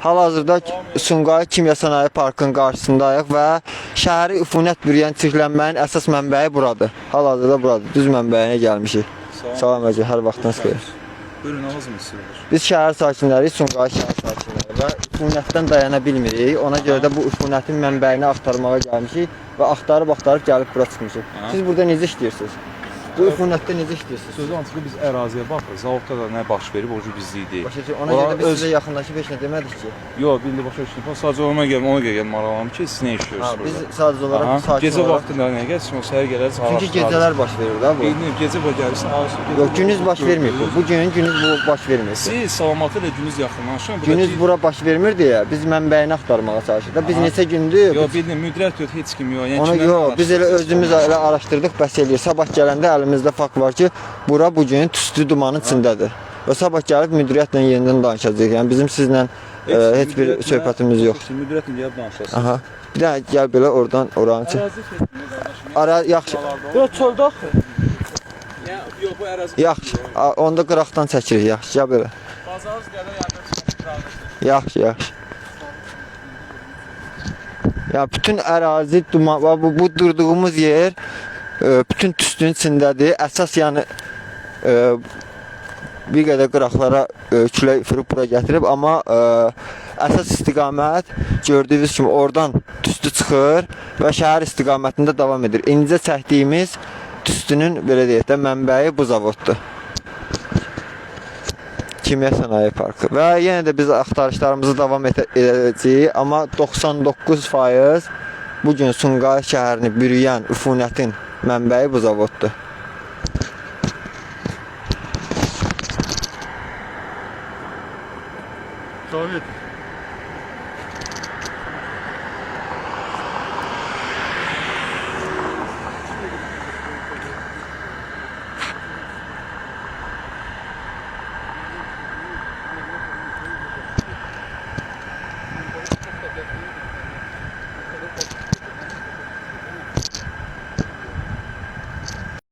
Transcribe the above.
Hal-hazırda Sumqayıt Kimya Sənaye Parkının qarşısındayıq və şəhəri üfunət bürüyən çirklənmənin əsas mənbəyi buradır. Hal-hazırda buradır. Düz mənbəyinə gəlmişik. Salam Əcə, hər vaxtınız xeyir. Buyurun mı istiyorlar? Biz şəhər sakinləri, Sumqayıt şəhər sakinləri və üfunətdən dayana bilmirik. Ona görə də bu üfunətin mənbəyini axtarmağa gəlmişik və axtarıb axtarıb gəlib bura çıxmışıq. Siz burada necə işləyirsiniz? Bu üfunətdə necə işləyirsiniz? Sözü antika biz əraziyə baxırıq. Zavodda da nə baş verib, o bizlik deyil. Başa. Ona görə də biz öz- sizə yaxınlaşıb heç nə demədik ki. Yox, bildi başa düşdüm. Sadəcə ona gəlmə, ona gəlmə maraqlanım ki, siz nə Ha, işləyirsiniz biz burada? sadəcə olaraq Aha, sakin Gecə vaxtında nə gəlsin, o səhər gələrsən, Çünki gecələr baş verir da bu. Bildim, gecə baş gəlirsən, araşdırarız. Yox, gündüz baş vermir bu. Gün gündüz bu baş vermir. Siz salamatı ilə günüz yaxınlaşın. Gündüz bura baş vermir deyə biz mənbəyini axtarmağa çalışırıq. Biz neçə gündür Yox, bildim, müdiriyyət yox, heç kim yox. Yəni Ona yox, biz elə özümüz elə araşdırdıq, bəs eləyir. Sabah gələndə əlimizdə fakt var ki, bura bu gün tüstü dumanın içindədir. Və sabah gəlib müdiriyyətlə yenidən danışacağıq. Yəni bizim sizlə e, heç bir söhbətimiz yox. Müdiriyyətlə gəlib danışasınız. Aha. Bir dənə gəl belə oradan oranı çək. Ara yaxşı. Yox, çöldə axı. Yox, bu ərazi. Yaxşı. Onda qıraqdan çəkirik. Yaxşı, gəl belə. Bazarız qədər yardım Yaxşı, yaxşı. Ya bütün ərazi duman, bu, bu durduğumuz yer bütün tüstünün içindədir. Əsas yəni e, bir qədər qıraqlara e, külək vurub bura gətirib, amma e, əsas istiqamət gördüyünüz kimi oradan tüstü çıxır və şəhər istiqamətində davam edir. İndicə çəkdiyimiz tüstünün belə deyək də mənbəyi bu zavoddur. Kimya Sənaye Parkı. Və yenə də biz axtarışlarımızı davam edə- edəcəyik, amma 99% bu gün Sumqayıt şəhərini bürüyən üfunətin mənbəyi bu zavoddur. Sovet.